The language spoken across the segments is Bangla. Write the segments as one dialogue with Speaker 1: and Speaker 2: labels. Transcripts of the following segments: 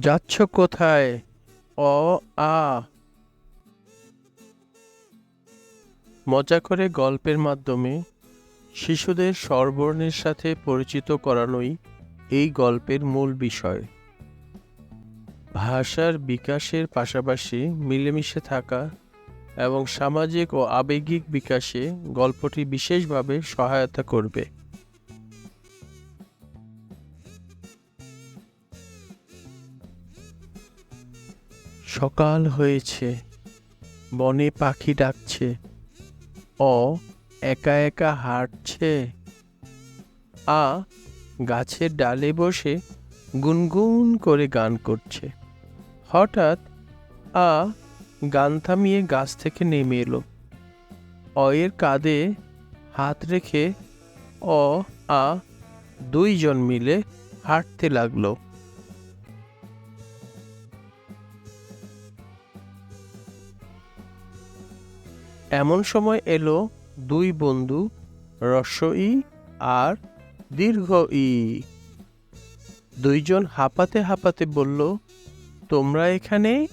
Speaker 1: যাচ্ছ কোথায়? অ, আ। মজা করে গল্পের মাধ্যমে শিশুদের স্বরবর্ণের সাথে পরিচিত করানোই এই গল্পের মূল বিষয়। ভাষার বিকাশের পাশাপাশি মিলেমিশে থাকা এবং সামাজিক ও আবেগিক বিকাশে গল্পটি বিশেষভাবে সহায়তা করবে। সকাল হয়েছে। বনে পাখি ডাকছে। অ, একা একা হাঁটছে। আ, গাছের ডালে বসে গুনগুন করে গান করছে। হঠাৎ, আ, গান থামিয়ে গাছ থেকে নেমে এলো। অয়ের কাঁধে হাত রেখে অ, আ, দুইজন মিলে হাঁটতে লাগল। এমন সময় এলো দুই বন্ধু রস্বই আর দীর্ঘ ই দুইজন হাঁপাতে হাঁপাতে বলল, তোমরা এখানে?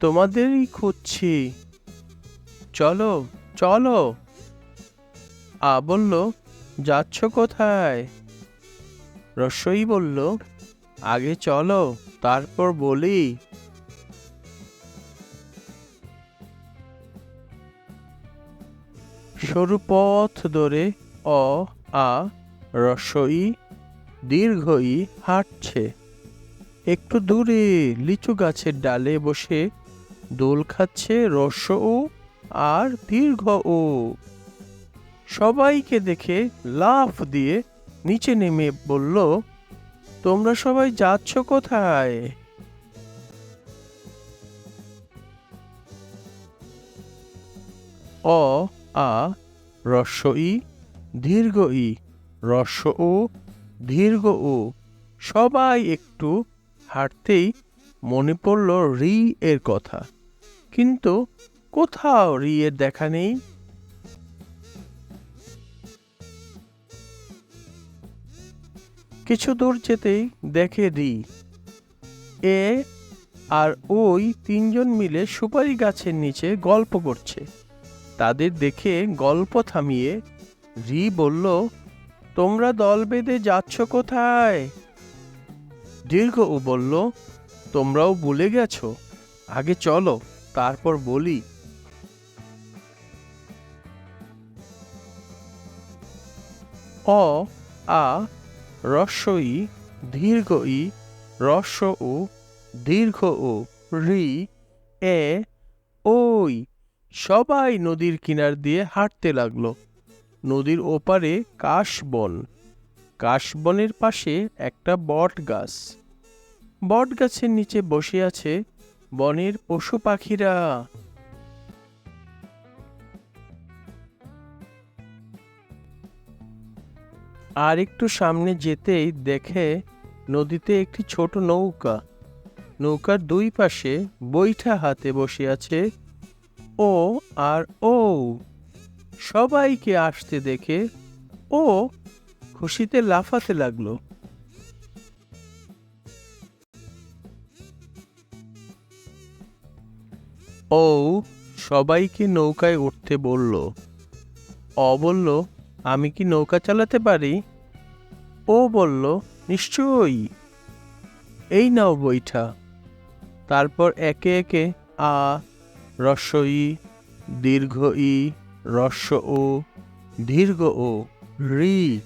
Speaker 1: তোমাদেরই খুঁজছি। চলো চলো। আ বলল, যাচ্ছ কোথায়? রস্বই বলল, আগে চলো, তারপর বলি। সরু পথ ধরে অ, আ রস্বই দীর্ঘ ই হাঁটছে। একটু দূরে লিচু গাছের ডালে বসে দোল খাচ্ছে রস ও আর দীর্ঘ ও সবাইকে দেখে লাফ দিয়ে নিচে নেমে বলল, তোমরা সবাই যাচ্ছ কোথায়? অ আ রস্য ই দীর্ঘ ই রস্য ও দীর্ঘ ও সবাই একটু হাঁটতেই মনে পড়ল রি এর কথা। কিন্তু কোথাও রি এর দেখা নেই। কিছু দূর যেতেই দেখে রি। এ আর ওই তিনজন মিলে সুপারি গাছের নিচে গল্প করছে। তাদের দেখে গল্প থামিয়ে রি বলল, তোমরা দল বেঁধে যাচ্ছ কোথায়? দীর্ঘ ও বলল, তোমরাও ভুলে গেছো, আগে চলো, তারপর বলি। অ, আ রস্বই দীর্ঘ ই, রস্য ও, দীর্ঘ ও, রি, এ ওই সবাই নদীর কিনার দিয়ে হাঁটতে লাগল। নদীর ওপারে কাশবন। কাশবনের পাশে একটা বট গাছ বট গাছের নিচে বসে আছে বনের পশু পাখিরা। আর একটু সামনে যেতেই দেখে নদীতে একটি ছোট নৌকা। নৌকার দুই পাশে বৈঠা হাতে বসে আছে ও আর ও। সবাইকে আসতে দেখে ও খুশিতে লাফাতে লাগল। ও সবাইকে নৌকায় উঠতে বলল। অ বলল, আমি কি নৌকা চালাতে পারি? ও বলল, নিশ্চয়ই। এই নাও বৈঠা। তারপর একে একে আ রস্বই দীর্ঘ ই রস্য ও দীর্ঘ ও রি,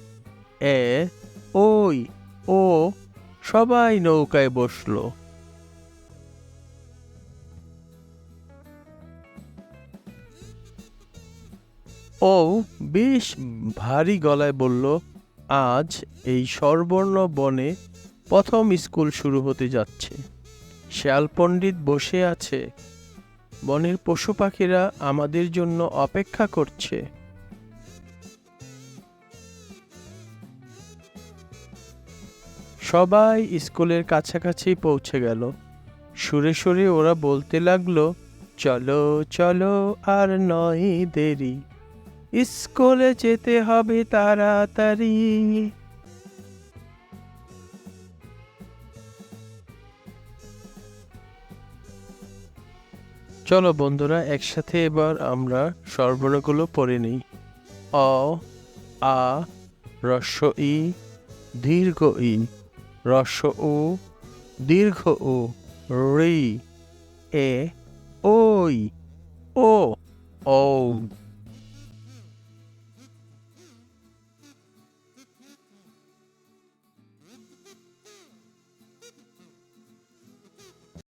Speaker 1: এ, ওই, ও, সবাই নৌকায় বসল। ও বেশ ভারী গলায় বলল, আজ এই সর্বর্ণ বনে প্রথম স্কুল শুরু হতে যাচ্ছে। শেয়াল পণ্ডিত বসে আছে। বনের পশু পাখিরা আমাদের জন্য অপেক্ষা করছে। সবাই স্কুলের কাছাকাছি পৌঁছে গেল। সুরে সুরে ওরা বলতে লাগল, চলো চলো, আর নয় দেরি। স্কুলে যেতে হবে তাড়াতাড়ি। চলো বন্ধুরা, একসাথে এবার আমরা স্বরবর্ণগুলো পড়ে নিই। অ, আ রস্য ই, দীর্ঘ, ই। রস্য উ, দীর্ঘ, উ। রি, এ ওই ও ও